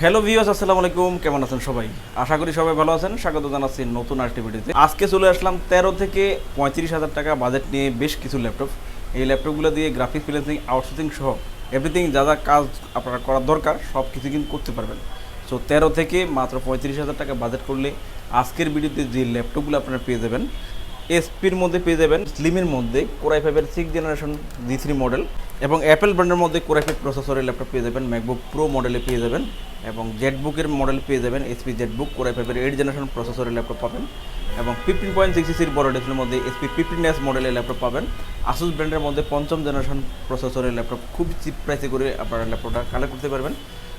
Hello viewers আসসালামু আলাইকুম। কেমন আছেন সবাই? আশা করি সবাই ভালো আছেন। স্বাগত জানাচ্ছি নতুন আরেকটি ভিডিওতে আজকে চলে আসলাম তেরো থেকে পঁয়ত্রিশ হাজার টাকা বাজেট নিয়ে বেশ কিছু ল্যাপটপ এই ল্যাপটপগুলো দিয়ে গ্রাফিক্স ফ্রিল্যান্সিং আউটসোর্সিং সহ এভরিথিং যা যা কাজ আপনারা করার দরকার সব কিছু কিন্তু করতে পারবেন। সো তেরো থেকে মাত্র পঁয়ত্রিশ হাজার টাকা বাজেট করলে আজকের ভিডিওতে যে ল্যাপটপগুলো আপনারা পেয়ে যাবেন এসপির মধ্যে পেয়ে যাবেন স্লিমের মধ্যে কোরাই ফাইভের six generation G three model এবং অ্যাপেল ব্র্যান্ডের মধ্যে কোরাই ফাইভ প্রসেসরের ল্যাপটপ পেয়ে যাবেন ম্যাকবুক প্রো মডেলে পেয়ে যাবেন এবং জেটবুকের মডেল পেয়ে যাবেন এসপি জেটবুক কোরাই ফাইভের এইট জেনারেশন প্রসেসরের ল্যাপটপ পাবেন এবং ফিফটিন পয়েন্ট সিক্স সির বড় ডিসপ্লের মধ্যে এসপি ফিফটিন এস মডেলের ল্যাপটপ পাবেন। আসুস ব্র্যান্ডের মধ্যে পঞ্চম জেনারেশন প্রসেসরের ল্যাপটপ খুব চিপ প্রাইসে করে আপনারা ল্যাপটপটা কালেক্ট করতে পারবেন।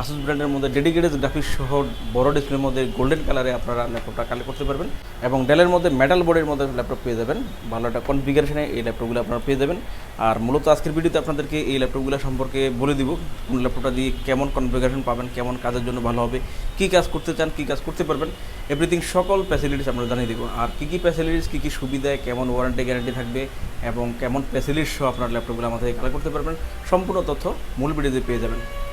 আসুস ব্র্যান্ডের মধ্যে ডেডিকেটেড গ্রাফিক্স সহ বড় ডিসপ্লের মধ্যে গোল্ডেন কালারে আপনারা ল্যাপটপটা কালেক্ট করতে পারবেন এবং ডেলের মধ্যে মেটাল বোর্ডের মধ্যে ল্যাপটপ পেয়ে যাবেন। ভালো একটা কনফিগারেশনে এই ল্যাপটপগুলো আপনারা পেয়ে যাবেন। আর মূলত আজকের ভিডিওতে আপনাদেরকে এই ল্যাপটপগুলো সম্পর্কে বলে দিব, কোন ল্যাপটপটা দিয়ে কেমন কনফিগারেশন পাবেন, কেমন কাজের জন্য ভালো হবে, কী কাজ করতে চান, কী কাজ করতে পারবেন এভরিথিং সকল ফ্যাসিলিটিস আমরা জানিয়ে দেবো। আর কী কী ফ্যাসিলিটিস কী কী সুবিধায় কেমন ওয়ারেন্টি গ্যারান্টি থাকবে এবং কেমন ফ্যাসিলিটিস সহ আপনার ল্যাপটপগুলো আমাদের কালেক্ট করতে পারবেন, সম্পূর্ণ তথ্য মূল ভিডিওতে পেয়ে যাবেন।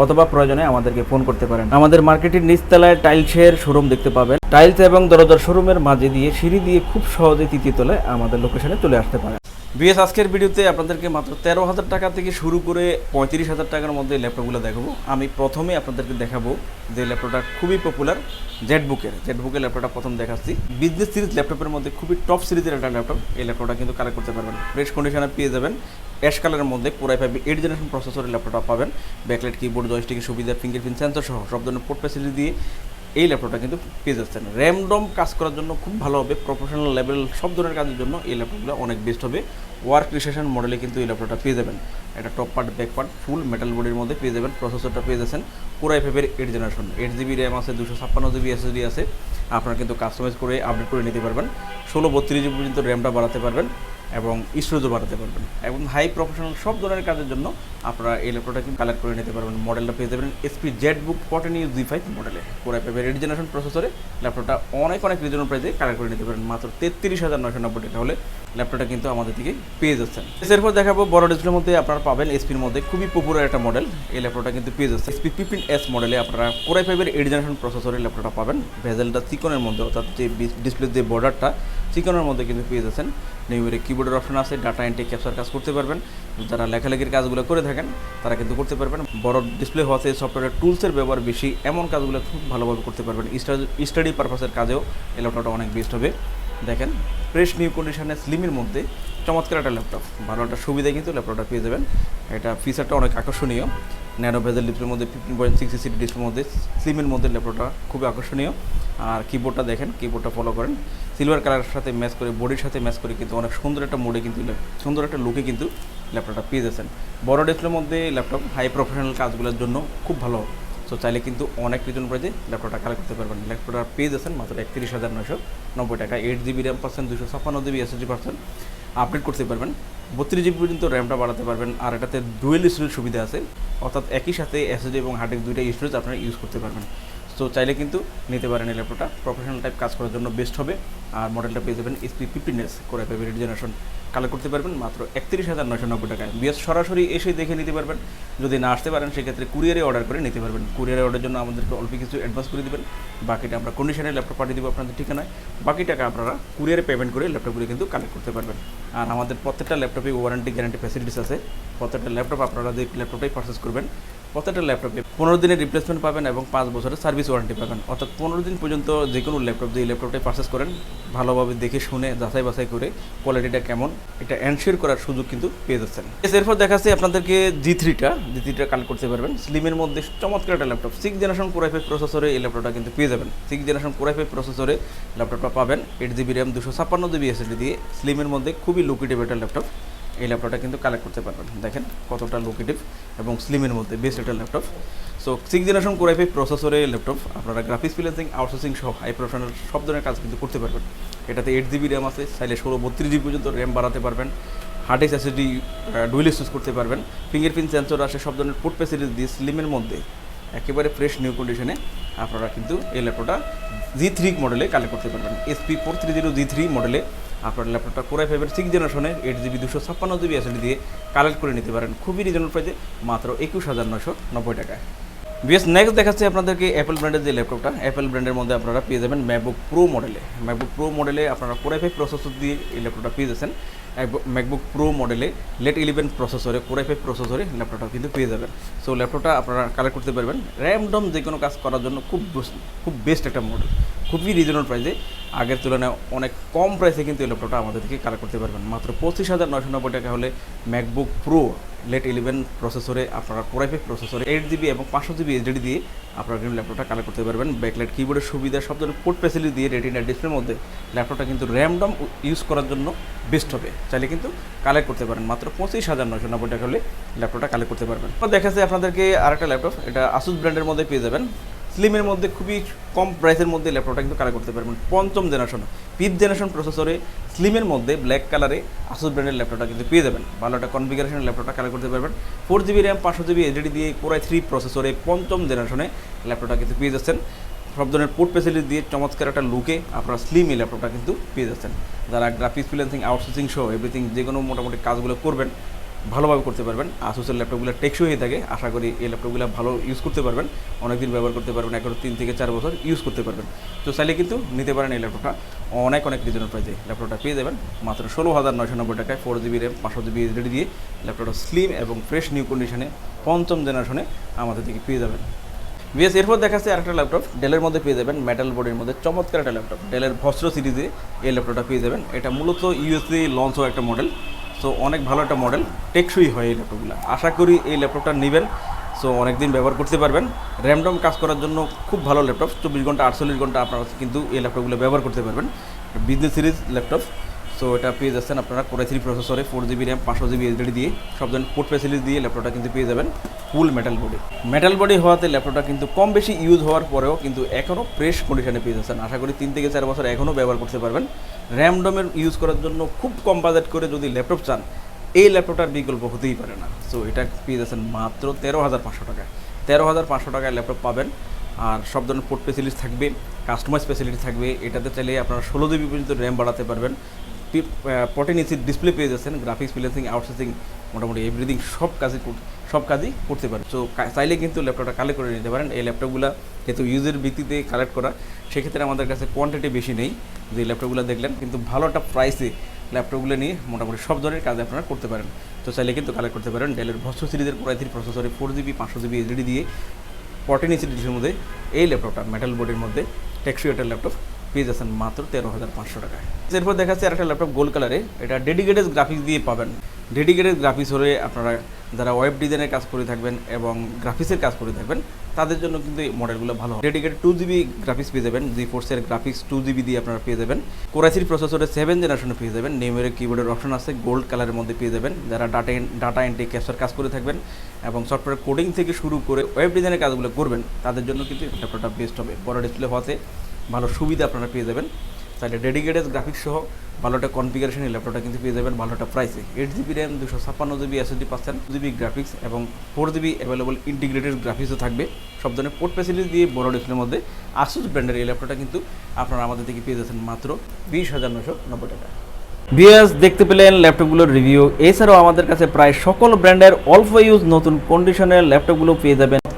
অথবা প্রয়োজনে আমাদেরকে ফোন করতে পারেন। আমাদের মার্কেটের নিচতলায় টাইলসের শোরুম দেখতে পাবেন। টাইলস এবং দরজার শোরুমের মাঝে দিয়ে সিঁড়ি দিয়ে খুব সহজে তৃতীয় তলায় আমাদের লোকেশনে চলে আসতে পারেন। বিএস, আজকের ভিডিওতে আপনাদেরকে মাত্র তেরো হাজার টাকা থেকে শুরু করে পঁয়ত্রিশ হাজার টাকার মধ্যে ল্যাপটপগুলো দেখাবো। আমি প্রথমে আপনাদেরকে দেখাবো যে ল্যাপটপটা খুবই পপুলার জেটবুকের জেটবুকের ল্যাপটপটা প্রথম দেখাচ্ছি। বিজনেস সিরিজ ল্যাপটপের মধ্যে খুবই টপ সিরিজের একটা ল্যাপটপ। এই ল্যাপটপটা কিন্তু কালেক্ট করতে পারবেন। ফ্রেশ কন্ডিশনে পেয়ে যাবেন। অ্যাশ কালারের মধ্যে পুরাই ফাইভ এইট জেনারেশন প্রসেসরের ল্যাপটপটা পাবেন। ব্যাকলাইট কিবোর্ড জয়স্টিকের সুবিধা ফিঙ্গারপ্রিন্ট সেন্সর সহ সব ধরনের পোর্ট ফ্যাসিলিটি দিয়ে এই ল্যাপটপটা কিন্তু পেয়ে যাচ্ছেন। র্যামডম কাজ করার জন্য খুব ভালো হবে। প্রফেশনাল লেভেল সব ধরনের কাজের জন্য এই ল্যাপটপগুলো অনেক বেস্ট হবে। ওয়ার্ক রিসেশন মডেলে কিন্তু এই ল্যাপটপটা পেয়ে যাবেন। এটা top part back part full metal বডির মধ্যে পেয়ে যাবেন। প্রসেসরটা পেয়ে যাচ্ছেন পুরাই ফাইভের eight generation eight GB RAM আছে, দুশো ছাপ্পান্ন জিবি এসএসডি আছে। আপনারা কিন্তু কাস্টমাইজ করে আপডেট করে নিতে পারবেন। ষোলো বত্রিশ জিবি পর্যন্ত র্যামটা বাড়াতে পারবেন। এবং স্টোরেজও বাড়াতে পারবেন। এবং হাই প্রফেশনাল সব ধরনের কাজের জন্য আপনারা এই ল্যাপটপটা কিন্তু কালেক্ট করে নিতে পারবেন। মডেলটা পেয়ে যাবেন SP ZBook fourteen U G five মডেলে পুরো পেপের এইট জেনারেশন প্রসেসরে ল্যাপটপটা অনেক অনেক রিজনেবল প্রাইসে কালেক্ট করে নিতে পারেন। মাত্র তেত্রিশ হাজার নয়শো নব্বই টাকা হলে ল্যাপটপটা কিন্তু আমাদের থেকে পেয়ে যাচ্ছেন। এরপর দেখাবো বড় ডিসপ্লের মধ্যে আপনারা পাবেন এসপির মধ্যে খুবই পপুলার একটা মডেল এই ল্যাপটপটা কিন্তু পেয়ে যাচ্ছে এসপি ফিফটিন এস মডেলে আপনারা কোরাই ফাইভের এইট জেনারেশন প্রসেসরের ল্যাপটপটা পাবেন। ভেজেলটা চিকনের মধ্যে, অর্থাৎ যে ডিসপ্লের যে বর্ডারটা চিকনের মধ্যে কিন্তু পেয়ে যাচ্ছেন। নিউমেরে কিবোর্ডের অপশন আছে ডাটা এন্ট্রি ক্যাপচার কাজ করতে পারবেন। যারা লেখালেখির কাজগুলো করে থাকেন, তারা কিন্তু করতে পারবেন। বড় ডিসপ্লে হওয়াতে সফটওয়্যারের টুলসের ব্যবহার বেশি, এমন কাজগুলো খুব ভালোভাবে করতে পারবেন। স্টাডি পারপাসের কাজেও এই ল্যাপটপটা অনেক বেস্ট হবে। দেখেন ফ্রেশ নিউ কন্ডিশনে স্লিমের মধ্যে চমৎকার একটা ল্যাপটপ ভালো একটা সুবিধা কিন্তু ল্যাপটপটা পেয়ে যাবেন। এটা ফিচারটা অনেক আকর্ষণীয়। ন্যানো ভেজেল ডিসপ্লের মধ্যে ফিফটিন পয়েন্ট সিক্স সিটি ডিসপ্লের মধ্যে স্লিমের মধ্যে ল্যাপটপটা খুবই আকর্ষণীয়। আর কিবোর্ডটা দেখেন কিবোর্ডটা ফলো করেন। সিলভার কালারের সাথে ম্যাচ করে বডির সাথে ম্যাচ করে কিন্তু অনেক সুন্দর একটা মোডে কিন্তু সুন্দর একটা লুকে কিন্তু ল্যাপটপটা পেয়ে যাচ্ছেন। বড় ডিসপ্লের মধ্যে ল্যাপটপ হাই প্রফেশনাল কাজগুলোর জন্য খুব ভালো। সো চাইলে কিন্তু অনেক রিজন প্রাইজে ল্যাপটপটা কালেক্ট করতে পারবেন। ল্যাপটপটা পেয়ে যাচ্ছেন মাত্র একত্রিশ হাজার নয়শো নব্বই টাকা। এইট জিবি র্যাম পার্সেন্ট দুশো ছাপ্পান্ন জিবি এসএসডি পার্সেন্ট আপডেট করতে পারবেন। বত্রিশ জিবি পর্যন্ত র্যামটা বাড়াতে পারবেন, আর এটাতে ডুয়েল স্টোরেজ সুবিধা আছে। অর্থাৎ একই সাথে এসএসডি এবং হার্ড দুইটা স্টোরেজ আপনারা ইউজ করতে পারবেন। সো চাইলে কিন্তু নিতে পারেন এই ল্যাপটপটা। প্রফেশনাল টাইপ কাজ করার জন্য বেস্ট হবে। আর মডেলটা পেয়ে যাবেন এসপি ফিফটিন এস করে ফেভারিট জেনারেশন কালেক্ট করতে পারবেন মাত্র একত্রিশ হাজার নয়শো নব্বই টাকায়। বিএস সরাসরি এসে দেখে নিতে পারবেন। যদি না আসতে পারেন, সেক্ষেত্রে কুরিয়ারে অর্ডার করে নিতে পারবেন। কুরিয়ারে অর্ডারের জন্য আমাদেরকে অল্প কিছু অ্যাডভান্স করে দেবেন। বাকিটা আমরা কন্ডিশনে ল্যাপটপ পাঠিয়ে দেবো আপনাদের ঠিকানায়। বাকি টাকা আপনারা কুরিয়ারে পেমেন্ট করে ল্যাপটপগুলো কিন্তু কালেক্ট করতে পারবেন। আর আমাদের প্রত্যেকটা ল্যাপটপে ওয়ারেন্টি গ্যারান্টি ফ্যাসিলিটিস আছে। প্রত্যেকটা ল্যাপটপ আপনারা যে ল্যাপটপটাই পারচেস করবেন প্রত্যেকটা ল্যাপটপে পনেরো দিনের রিপ্লেসমেন্ট পাবেন এবং পাঁচ বছরের সার্ভিস ওয়ারেন্টি পাবেন। অর্থাৎ পনেরো দিন পর্যন্ত যে কোনো ল্যাপটপ যে ল্যাপটপটাই পারচেস করেন, ভালোভাবে দেখে শুনে, যাচাই বাছাই করে কোয়ালিটিটা কেমন, এটা এনশিওর করার সুযোগ কিন্তু পেয়ে যাচ্ছেন। এরপর দেখাচ্ছি আপনাদেরকে জি থ্রিটা জি থ্রিটা কালেক্ট করতে পারবেন। স্লিমের মধ্যে চমৎকার একটা laptop six generation core i five প্রসেসরে এই ল্যাপটপটা কিন্তু পেয়ে যাবেন। Six generation core i five প্রসেসরে ল্যাপটপটা পাবেন। এইট জিবি র্যাম দুশো ছাপ্পান্ন জিবি এসএসডি দিয়ে স্লিমের মধ্যে খুবই লুকিটেড একটা ল্যাপটপ এই ল্যাপটপটা কিন্তু কালেক্ট করতে পারবেন। দেখেন কতটা লোকেটিভ এবং স্লিমের মধ্যে বেস্ট একটা laptop so six generation core i five প্রসেসরে ল্যাপটপ আপনারা গ্রাফিক্স ফ্রিল্যান্সিং আউটসোর্সিং সহ হাই প্রফেশনাল সব ধরনের কাজ কিন্তু করতে পারবেন। এটাতে এইট জিবি র্যাম আছে, চাইলে ষোলো বত্রিশ জিবি পর্যন্ত র্যাম বাড়াতে পারবেন। Hard S SSD dual use করতে পারবেন। ফিঙ্গারপ্রিন্ট সেন্সর আসে, সব ধরনের পোর্ট ফ্যাসিলিটি দিয়ে স্লিমের মধ্যে। একেবারে ফ্রেশ নিউ কন্ডিশনে আপনারা কিন্তু এই ল্যাপটপটা জি থ্রি মডেলে কালেক্ট করতে পারবেন। SP four three zero G three মডেলে আপনার ল্যাপটপটা কোরাই ফাইভের সিক্স জেনারেশনের এইট জিবি দুশো ছাপ্পান্ন জিবি এসএসডি দিয়ে কালেক্ট করে নিতে পারেন। খুবই রিজনেবল প্রাইসে মাত্র একুশ হাজার নশো নব্বই টাকায়। বিএস নেক্সট দেখাচ্ছে আপনাদেরকে অ্যাপেল ব্র্যান্ডের যে ল্যাপটপটা অ্যাপেল ব্র্যান্ডের মধ্যে আপনারা পেয়ে যাবেন ম্যাকবুক প্রো মডেলে ম্যাকবুক প্রো মডেলে আপনারা কোরাই ফাইভ প্রসেসর দিয়ে এই ল্যাপটপটা পেয়ে যাচ্ছেন। ম্যাকবুক প্রো মডেলে লেট ইলেভেন প্রসেসরে কোরাই ফাইভ প্রসেসরে ল্যাপটপটা কিন্তু পেয়ে যাবেন। সো ল্যাপটপটা আপনারা কালেক্ট করতে পারবেন। র্যামডম যে কোনো কাজ করার জন্য খুব খুব বেস্ট একটা মডেল খুবই রিজনেবল প্রাইসে আগের তুলনায় অনেক কম প্রাইসে কিন্তু এই ল্যাপটপটা আমাদের থেকে কালেক্ট করতে পারবেন। মাত্র পঁচিশ হাজার নয়শো নব্বই টাকা হলে ম্যাকবুক প্রো লেট ইলেভেন প্রসেসরে আপনারা ফাইভ প্রসেসরে এইট জিবি এবং পাঁচশো জিবি এইচডি দিয়ে আপনারা কিন্তু ল্যাপটপটা কালেক্ট করতে পারবেন। ব্যাকলাইট কিবোর্ডের সুবিধা, সব ধরনের পোর্ট ফ্যাসিলিটি দিয়ে রেটিনা ডিসপ্লের মধ্যে ল্যাপটপটা কিন্তু র্যামডম ইউজ করার জন্য বেস্ট হবে। চাইলে কিন্তু কালেক্ট করতে পারেন। মাত্র পঁচিশ হাজার নয়শো নব্বই টাকা হলে ল্যাপটপটা কালেক্ট করতে পারবেন। তো দেখাচ্ছে আপনাদেরকে আরেকটা ল্যাপটপ এটা আসুস ব্র্যান্ডের মধ্যে পেয়ে যাবেন। স্লিমের মধ্যে খুবই কম প্রাইসের মধ্যে ল্যাপটপটা কিন্তু কালেক্ট করতে পারবেন। পঞ্চম জেনারেশন ফিফথ জেনারেশন প্রসেসরে স্লিমের মধ্যে ব্ল্যাক কালারে আসুস ব্র্যান্ডের ল্যাপটপটা কিন্তু পেয়ে যাবেন। ভালো একটা কনফিগারেশনের ল্যাপটপটা কালেক্ট করতে পারবেন। ফোর জিবি র্যাম পাঁচশো জিবি এইচডি দিয়ে কোরাই থ্রি প্রসেসরে পঞ্চম জেনারেশনে ল্যাপটপটা কিন্তু পেয়ে যাচ্ছেন। সব ধরনের পোর্ট ফেসিলিটি দিয়ে চমৎকার একটা লুকে আপনারা স্লিম এই ল্যাপটপটা কিন্তু পেয়ে যাচ্ছেন। যারা গ্রাফিক্স ফ্রিল্যান্সিং আউটসোর্সিং সহ এভরিথিং যে কোনো মোটামুটি কাজগুলো করবেন ভালোভাবে করতে পারবেন। আসুসের ল্যাপটপগুলো টেকসই হয়ে থাকে। আশা করি এই ল্যাপটপগুলো ভালো ইউজ করতে পারবেন। অনেকদিন ব্যবহার করতে পারবেন। এখন তিন থেকে চার বছর ইউজ করতে পারবেন। তো চাইলে কিন্তু নিতে পারেন এই ল্যাপটপটা অনেক অনেক রিজনেবল প্রাইসে ল্যাপটপটা পেয়ে যাবেন। মাত্র ষোলো হাজার নয়শো নব্বই টাকায় ফোর জিবি র্যাম পাঁচশো জিবি এইচডি দিয়ে ল্যাপটপটা স্লিম এবং ফ্রেশ নিউ কন্ডিশনে পঞ্চম জেনারেশনে আমাদের থেকে পেয়ে যাবেন। বিএস এরপর দেখাচ্ছে আরেকটা ল্যাপটপ ডেলের মধ্যে পেয়ে যাবেন। মেটাল বডির মধ্যে চমৎকার একটা ল্যাপটপ ডেলের ভস্ত্র সিরিজে এই ল্যাপটপটা পেয়ে যাবেন। এটা মূলত ইউএসএ লঞ্চ হওয়া একটা মডেল সো অনেক ভালো একটা মডেল টেকসই হয় এই ল্যাপটপগুলো আশা করি এই ল্যাপটপটা নেবেন সো অনেক দিন ব্যবহার করতে পারবেন। র্যামডম কাজ করার জন্য খুব ভালো ল্যাপটপ চব্বিশ ঘণ্টা, আটচল্লিশ ঘণ্টা আপনারা কিন্তু এই ল্যাপটপগুলো ব্যবহার করতে পারবেন। বিজনেস সিরিজ ল্যাপটপ সো এটা পেয়ে যাচ্ছেন আপনারা কোরাই থ্রি প্রসেসরে ফোর জিবি র্যাম পাঁচশো জিবি এইচডি দিয়ে। সব ধরনের পোর্ট ফ্যাসিলিটি দিয়ে ল্যাপটপটা কিন্তু পেয়ে যাবেন full metal body metal body হওয়াতে ল্যাপটপটা কিন্তু কম বেশি ইউজ হওয়ার পরেও কিন্তু এখনও ফ্রেশ কন্ডিশনে পেয়ে যাচ্ছেন। আশা করি তিন থেকে চার বছর এখনও ব্যবহার করতে পারবেন। র্যামডমের ইউজ করার জন্য খুব কম বাজেট করে যদি ল্যাপটপ চান, এই ল্যাপটপটার বিকল্প হতেই পারে না। সো এটা পেয়ে যাচ্ছেন মাত্র তেরো হাজার পাঁচশো টাকা তেরো হাজার পাঁচশো টাকায় ল্যাপটপ পাবেন। আর সব ধরনের পোর্ট ফেসিলিটি থাকবে কাস্টমাইজ ফেসিলিটি থাকবে। এটাতে চাইলে আপনারা ষোলো জিবি পর্যন্ত র্যাম বাড়াতে পারবেন। ইঞ্চির ডিসপ্লে পেয়ে যাচ্ছেন গ্রাফিক্স ফ্রিল্যান্সিং আউটসোর্সিং মোটামুটি এভরিথিং সব কাজই সব কাজই করতে পারেন। সো চাইলে কিন্তু ল্যাপটপটা কালেক্ট করে নিতে পারেন। এই ল্যাপটপগুলো যেহেতু ইউজের ভিত্তিতে কালেক্ট করা, সেক্ষেত্রে আমাদের কাছে কোয়ান্টিটি বেশি নেই যে ল্যাপটপগুলো দেখলেন, কিন্তু ভালো একটা প্রাইসে ল্যাপটপগুলো নিয়ে মোটামুটি সব ধরনের কাজ আপনারা করতে পারেন। তো চাইলে কিন্তু কালেক্ট করতে পারেন। ডেলের ভস্ত্র সিরিজের কোরাই থ্রি প্রসেসরে ফোর জিবি পাঁচশো জিবি এইচডি দিয়ে ইঞ্চি ডিসের মধ্যে এই ল্যাপটপটা মেটাল বোর্ডের মধ্যে টেক্সুয়েটার ল্যাপটপ পেয়ে যাচ্ছেন মাত্র তেরো হাজার পাঁচশো টাকায়। এরপর দেখা যাচ্ছে একটা ল্যাপটপ গোল্ড কালারে এটা ডেডিকেটেড গ্রাফিক্স দিয়ে পাবেন। ডেডিকেটেড গ্রাফিক্স হলে আপনারা যারা ওয়েব ডিজাইনের কাজ করে থাকবেন এবং গ্রাফিক্সের কাজ করে থাকবেন, তাদের জন্য কিন্তু এই মডেলগুলো ভালো ডেডিকেটেড টু জিবি গ্রাফিক্স পেয়ে যাবেন জি ফোর্সের গ্রাফিক্স টু জিবি দিয়ে আপনারা পেয়ে যাবেন। কোরাইসির প্রসেসরে সেভেন জেনারেশনে পেয়ে যাবেন। নেমের কিবোর্ডের অপশন আছে গোল্ড কালারের মধ্যে পেয়ে যাবেন। যারা ডাটা ডাটা এন্ট্রি ক্যাপচার কাজ করে থাকবেন এবং সফটওয়্যার কোডিং থেকে শুরু করে ওয়েব ডিজাইনের কাজগুলো করবেন, তাদের জন্য কিন্তু ল্যাপটপটা বেস্ট হবে। বড় ডিসপ্লে হওয়াতে ভালো সুবিধা আপনারা পেয়ে যাবেন। তাহলে ডেডিকেটেড গ্রাফিক্স সহ ভালো একটা কনফিগারেশন ল্যাপটপটা কিন্তু পেয়ে যাবেন, ভালো একটা প্রাইসে এইট জিবি র্যাম দুশো ছাপ্পান্ন জিবি এসএসডি পাচ্ছেন জিবি গ্রাফিক্স এবং ফোর জিবি অ্যাভেলেবল ইন্টিগ্রেটেড গ্রাফিক্সও থাকবে। সব ধরনের পোর্ট ফ্যাসিলিটি দিয়ে বড় ডিসপ্লের মধ্যে আসুস ব্র্যান্ডের এই ল্যাপটপটা কিন্তু আপনারা আমাদের থেকে পেয়ে যাচ্ছেন মাত্র বিশ হাজার নশো নব্বই টাকা। বিএস দেখতে পেলেন ল্যাপটপগুলোর রিভিউ এছাড়াও আমাদের কাছে প্রায় সকল ব্র্যান্ডের অল্প ইউজ নতুন কন্ডিশনের ল্যাপটপগুলো পেয়ে যাবেন